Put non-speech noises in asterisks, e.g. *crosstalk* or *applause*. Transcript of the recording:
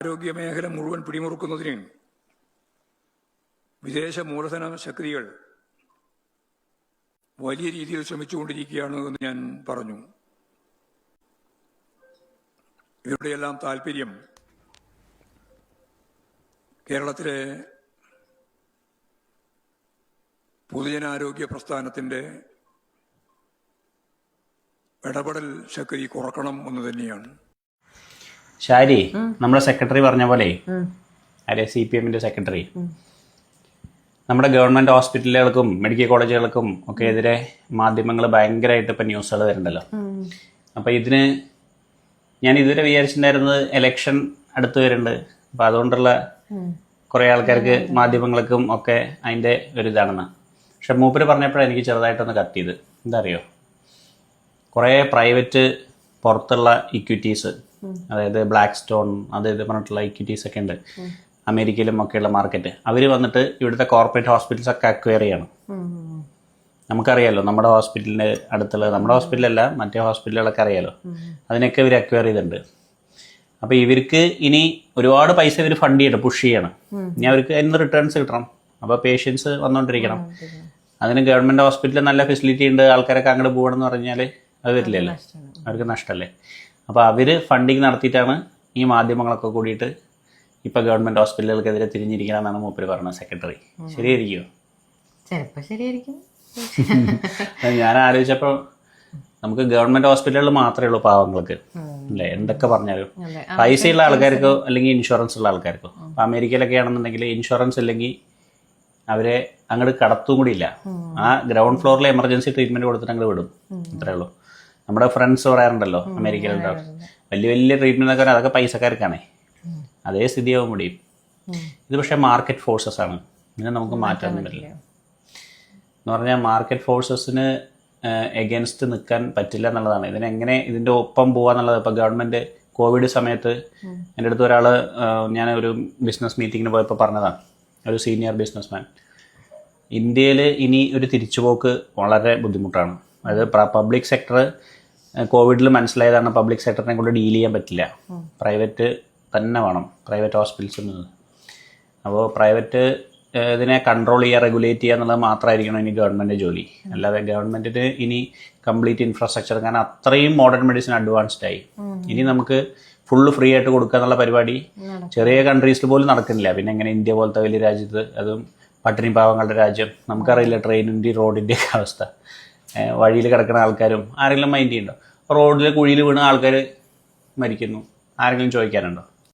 ആരോഗ്യ മേഖല മുഴുവൻ പിടിമുറുക്കുന്നതിന് വിദേശ മൂലധന ശക്തികൾ വലിയ രീതിയിൽ ശ്രമിച്ചുകൊണ്ടിരിക്കുകയാണ് എന്ന് ഞാൻ പറഞ്ഞു. ഇവരുടെയെല്ലാം താല്പര്യം കേരളത്തിലെ പൊതുജനാരോഗ്യ പ്രസ്ഥാനത്തിന്റെ ഇടപെടൽ ശക്തി കുറക്കണം എന്ന് തന്നെയാണ്. ഷാരി നമ്മുടെ സെക്രട്ടറി പറഞ്ഞ പോലെ. ആരെ സി പി എമ്മിന്റെ സെക്രട്ടറി. നമ്മുടെ ഗവൺമെന്റ് ഹോസ്പിറ്റലുകൾക്കും മെഡിക്കൽ കോളേജുകൾക്കും ഒക്കെ എതിരെ മാധ്യമങ്ങൾ ഭയങ്കരമായിട്ട് ഇപ്പൊ ന്യൂസുകൾ വരുന്നുണ്ടല്ലോ. അപ്പൊ ഇതിന് ഞാൻ ഇതുവരെ വിചാരിച്ചിട്ടുണ്ടായിരുന്നത് എലക്ഷൻ അടുത്ത് വരുന്നുണ്ട്. അപ്പൊ അതുകൊണ്ടുള്ള കുറെ ആൾക്കാർക്ക് മാധ്യമങ്ങൾക്കും ഒക്കെ അതിന്റെ ഒരു ഇതാണെന്ന്. പക്ഷെ മൂപ്പര് പറഞ്ഞപ്പോഴാണ് എനിക്ക് ചെറുതായിട്ടൊന്ന് കത്തിയത്. എന്താ അറിയോ? കുറേ പ്രൈവറ്റ് പുറത്തുള്ള ഇക്വിറ്റീസ് അതായത് ബ്ലാക്ക് സ്റ്റോൺ അത് ഇത് പറഞ്ഞിട്ടുള്ള ഇക്വിറ്റീസ് ഒക്കെ ഉണ്ട്. അമേരിക്കയിലും ഒക്കെയുള്ള മാർക്കറ്റ് അവർ വന്നിട്ട് ഇവിടുത്തെ കോർപ്പറേറ്റ് ഹോസ്പിറ്റൽസ് ഒക്കെ അക്വയർ ചെയ്യണം. നമുക്കറിയാലോ നമ്മുടെ ഹോസ്പിറ്റലിന്റെ അടുത്തുള്ള നമ്മുടെ ഹോസ്പിറ്റലല്ല മറ്റേ ഹോസ്പിറ്റലുകളൊക്കെ അറിയാലോ. അതിനൊക്കെ ഇവർ അക്വയർ ചെയ്തിട്ടുണ്ട്. അപ്പോൾ ഇവർക്ക് ഇനി ഒരുപാട് പൈസ ഇവർ ഫണ്ട് ചെയ്യണം പുഷ് ചെയ്യണം. ഇനി അവർക്ക് അതിന് റിട്ടേൺസ് കിട്ടണം. അപ്പോൾ പേഷ്യൻസ് വന്നുകൊണ്ടിരിക്കണം അതിന് ഗവൺമെന്റ് ഹോസ്പിറ്റലിൽ നല്ല ഫെസിലിറ്റി ഉണ്ട് ആൾക്കാരൊക്കെ അങ്ങോട്ട് പോകണം എന്ന് പറഞ്ഞാൽ അത് വരില്ലല്ലോ? അവർക്ക് നഷ്ടമല്ലേ അപ്പോൾ അവർ ഫണ്ടിങ് നടത്തിയിട്ടാണ് ഈ മാധ്യമങ്ങളൊക്കെ കൂടിയിട്ട് ഇപ്പോൾ ഗവൺമെന്റ് ഹോസ്പിറ്റലുകൾക്കെതിരെ തിരിഞ്ഞിരിക്കണം എന്നാണ് മൂപ്പര് പറഞ്ഞത് സെക്രട്ടറി ശരിയായിരിക്കുമോ ചിലപ്പോൾ ശരിയായിരിക്കും. *laughs* ഞാൻ ആലോചിച്ചപ്പോൾ നമുക്ക് ഗവൺമെന്റ് ഹോസ്പിറ്റലുകളിൽ മാത്രമേ ഉള്ളൂ പാവങ്ങൾക്ക്. അല്ലേ? എന്തൊക്കെ പറഞ്ഞാലും. പൈസ പൈസയുള്ള ആൾക്കാർക്കോ അല്ലെങ്കിൽ ഇൻഷുറൻസ് ഉള്ള ആൾക്കാർക്കോ. അപ്പൊ അമേരിക്കയിലൊക്കെ ആണെന്നുണ്ടെങ്കിൽ ഇൻഷുറൻസ് ഇല്ലെങ്കിൽ അവരെ അങ്ങോട്ട് കടത്തും കൂടി ഇല്ല. ആ ഗ്രൗണ്ട് ഫ്ലോറിൽ എമർജൻസി ട്രീറ്റ്മെന്റ് കൊടുത്തിട്ട് അങ്ങോട്ട് വിടും. അത്രേ ഉള്ളൂ. നമ്മുടെ ഫ്രണ്ട്സ് പറയാറുണ്ടല്ലോ അമേരിക്കയിലെ ഡോക്ടർ വലിയ വലിയ ട്രീറ്റ്മെന്റ് ഒക്കെ അതൊക്കെ പൈസക്കാർക്കാണേ. അതേ സ്ഥിതിയാവും മുടിയും ഇത് പക്ഷേ മാർക്കറ്റ് ഫോഴ്സസ് ആണ്. ഇതിനെ നമുക്ക് മാറ്റാൻ പറ്റില്ല. എന്ന് പറഞ്ഞാൽ മാർക്കറ്റ് ഫോഴ്സസിന് എഗൻസ്റ്റ് നിൽക്കാൻ പറ്റില്ല എന്നുള്ളതാണ്. ഇതിനെങ്ങനെ ഇതിന്റെ ഒപ്പം പോവാന്നുള്ളത് ഇപ്പോൾ ഗവൺമെന്റ് കോവിഡ് സമയത്ത് എന്റെ അടുത്ത് ഒരാൾ ഞാൻ ഒരു ബിസിനസ് മീറ്റിങ്ങിന് പോയപ്പോൾ പറഞ്ഞതാണ്. ഒരു സീനിയർ ബിസിനസ്മാൻ ഇന്ത്യയിൽ ഇനി ഒരു തിരിച്ചുപോക്ക് വളരെ ബുദ്ധിമുട്ടാണ്. അതായത് പബ്ലിക് സെക്ടർ കോവിഡിൽ മനസ്സിലായതാണ് പബ്ലിക് സെക്ടറിനെ കൊണ്ട് ഡീൽ ചെയ്യാൻ പറ്റില്ല. പ്രൈവറ്റ് തന്നെ വേണം. പ്രൈവറ്റ് ഹോസ്പിറ്റൽസിൽ നിന്ന് അപ്പോൾ പ്രൈവറ്റ് ഇതിനെ കൺട്രോൾ ചെയ്യുക റെഗുലേറ്റ് ചെയ്യുക എന്നുള്ളത് മാത്രമായിരിക്കണം ഇനി ഗവൺമെന്റ് ജോലി. അല്ലാതെ ഗവൺമെന്റിന് ഇനി കംപ്ലീറ്റ് ഇൻഫ്രാസ്ട്രക്ചർ കാരണം അത്രയും മോഡേൺ മെഡിസിൻ അഡ്വാൻസ്ഡ് ആയി. ഇനി നമുക്ക് ഫുള്ള് ഫ്രീ ആയിട്ട് കൊടുക്കുക എന്നുള്ള പരിപാടി ചെറിയ കൺട്രീസിൽ പോലും നടക്കുന്നില്ല. പിന്നെ എങ്ങനെ ഇന്ത്യ പോലത്തെ വലിയ രാജ്യത്ത് അതും പട്ടിണി പാവങ്ങളുടെ രാജ്യം. നമുക്കറിയില്ല ട്രെയിനിന്റെ റോഡിന്റെയൊക്കെ അവസ്ഥ. വഴിയിൽ കിടക്കുന്ന ആൾക്കാരും ആരെങ്കിലും മൈൻഡ് ചെയ്യുന്നുണ്ടോ റോഡിൽ കുഴിയിൽ വീണ ആൾക്കാർ മരിക്കുന്നു. ആരെങ്കിലും ചോദിക്കാനുണ്ടോ?